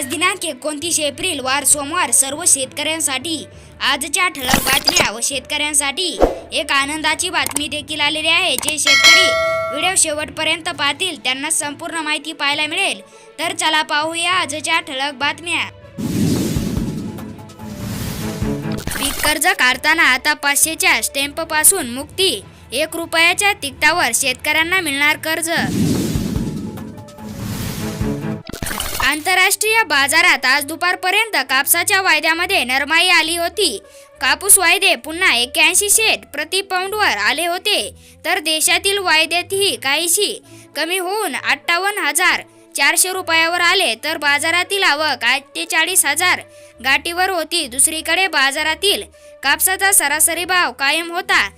आज दिनांक एकोणतीस एप्रिल वार सोमवार सर्व शेतकऱ्यांसाठी आजच्या ठळक बातम्या व शेतकऱ्यांसाठी एक आनंदाची बातमी देखील आलेली आहे. जे शेतकरी व्हिडिओ शेवटपर्यंत पाहतील त्यांना संपूर्ण माहिती पाहायला मिळेल. तर चला पाहूया आजच्या ठळक बातम्या. पीक कर्ज काढताना आता पाचशेच्या स्टॅम्पपासून मुक्ती एक रुपयाच्या तिकटावर शेतकऱ्यांना मिळणार कर्ज आंतरराष्ट्रीय बाजारात आज दुपारपर्यंत कापसाच्या वायद्यामध्ये नरमाई आली होती. कापूस वायदे पुन्हा एक्क्याऐंशी शेट प्रति पाऊंडवर आले होते. तर देशातील वायद्यातही काहीशी कमी होऊन अठ्ठावन्न हजार चारशे रुपयावर आले. तर बाजारातील आवक अठ्ठेचाळीस हजार गाठीवर होती. दुसरीकडे बाजारातील कापसाचा सरासरी भाव कायम होता.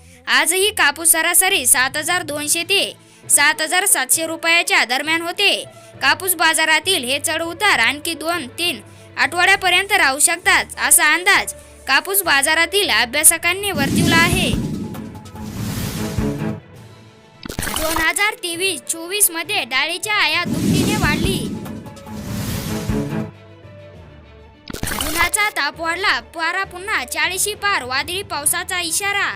आजही कापूस सरासरी सात हजार दोनशे ते सात हजार सातशे रुपयाच्या दरम्यान होते. कापूस बाजारातील हे चढ उतार आणखी दोन तीन आठवड्यापर्यंत राहू शकतात असा अंदाज कापूस बाजारातील अभ्यासकांनी वर्तवला आहे. दोन हजार तेवीस चोवीसमध्ये डाळीच्या आयात दुपटीने वाढली. उन्हाचा ताप वाढला पारा पुन्हा चाळीशी पार वादळी पावसाचा इशारा.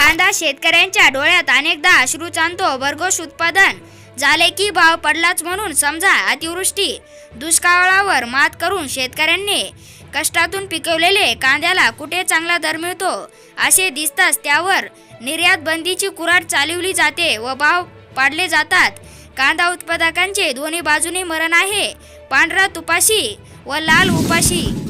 कांदा शेतकऱ्यांच्या डोळ्यात अनेकदा अश्रूच आणतो भरघोष उत्पादन. झाले की भाव पडलाच म्हणून समजा अतिवृष्टी. दुष्काळावर मात करून शेतकऱ्यांनी कष्टातून पिकवलेले कांद्याला कुठे चांगला दर मिळतो? असे दिसताच त्यावर निर्यात बंदीची कुराड चालवली जाते व भाव पाडले जातात. कांदा उत्पादकांचे दोन्ही बाजूने मरण आहे. पांढरा तुपाशी व लाल उपाशी.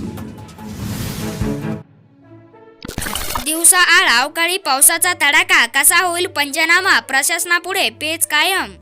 दिवसा आळ अवकाळी पावसाचा तडाखा कसा होईल पंचनामा प्रशासनापुढे पेच कायम!